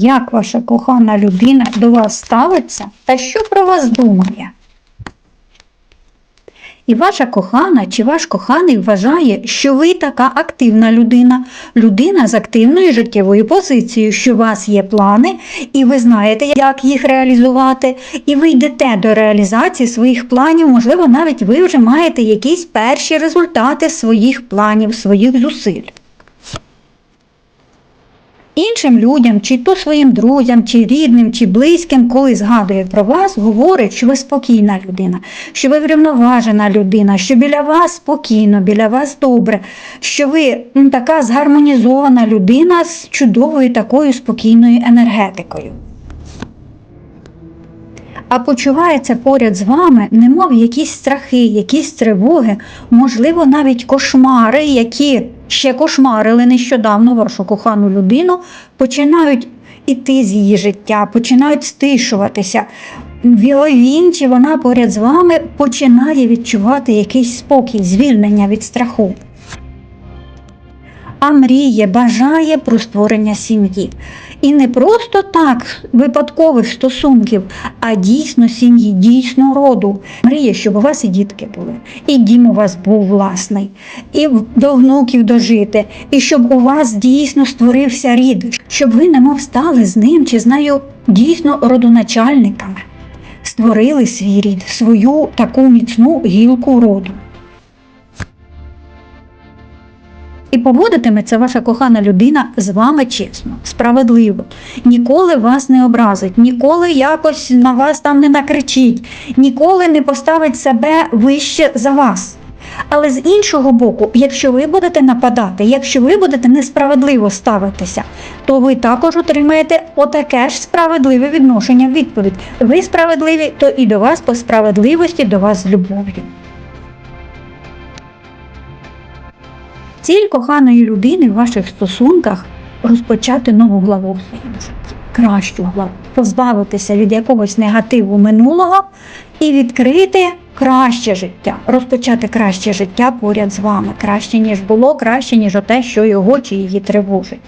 як ваша кохана людина до вас ставиться та що про вас думає. І ваша кохана чи ваш коханий вважає, що ви така активна людина, людина з активною життєвою позицією, що у вас є плани, і ви знаєте, як їх реалізувати, і ви йдете до реалізації своїх планів. Можливо, навіть ви вже маєте якісь перші результати своїх планів, своїх зусиль. Іншим людям, чи то своїм друзям, чи рідним, чи близьким, коли згадує про вас, говорить, що ви спокійна людина, що ви врівноважена людина, що біля вас спокійно, біля вас добре, що ви така згармонізована людина з чудовою такою спокійною енергетикою. А почувається поряд з вами, немов якісь страхи, якісь тривоги, можливо, навіть кошмари, які ще кошмарили нещодавно вашу кохану людину, починають іти з її життя, починають стишуватися. Він чи вона поряд з вами починає відчувати якийсь спокій, звільнення від страху. А мріє, бажає про створення сім'ї. І не просто так випадкових стосунків, а дійсно сім'ї, дійсно роду. Мріє, щоб у вас і дітки були, і дім у вас був власний, і до внуків дожити, і щоб у вас дійсно створився рід, щоб ви немов стали з ним чи з нею дійсно родоначальниками, створили свій рід, свою таку міцну гілку роду. І поводитиметься ваша кохана людина з вами чесно, справедливо. Ніколи вас не образить, ніколи якось на вас там не накричить, ніколи не поставить себе вище за вас. Але з іншого боку, якщо ви будете нападати, якщо ви будете несправедливо ставитися, то ви також отримаєте отаке ж справедливе відношення відповідь. Ви справедливі, то і до вас по справедливості, до вас з любов'ю. Ціль коханої людини в ваших стосунках розпочати нову главу кращу главу, позбавитися від якогось негативу минулого і відкрити краще життя, розпочати краще життя поряд з вами, краще, ніж було, краще, ніж те, що його чи її тривожить.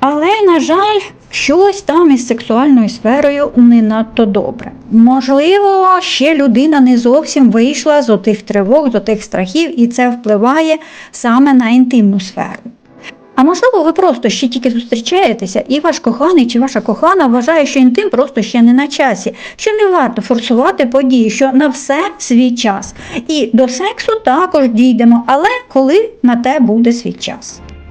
Але, на жаль, щось там із сексуальною сферою не надто добре. Можливо, ще людина не зовсім вийшла з отих тривог, з отих страхів, і це впливає саме на інтимну сферу. А можливо, ви просто ще тільки зустрічаєтеся, і ваш коханий чи ваша кохана вважає, що інтим просто ще не на часі, що не варто форсувати події, що на все свій час. І до сексу також дійдемо, але коли на те буде свій час.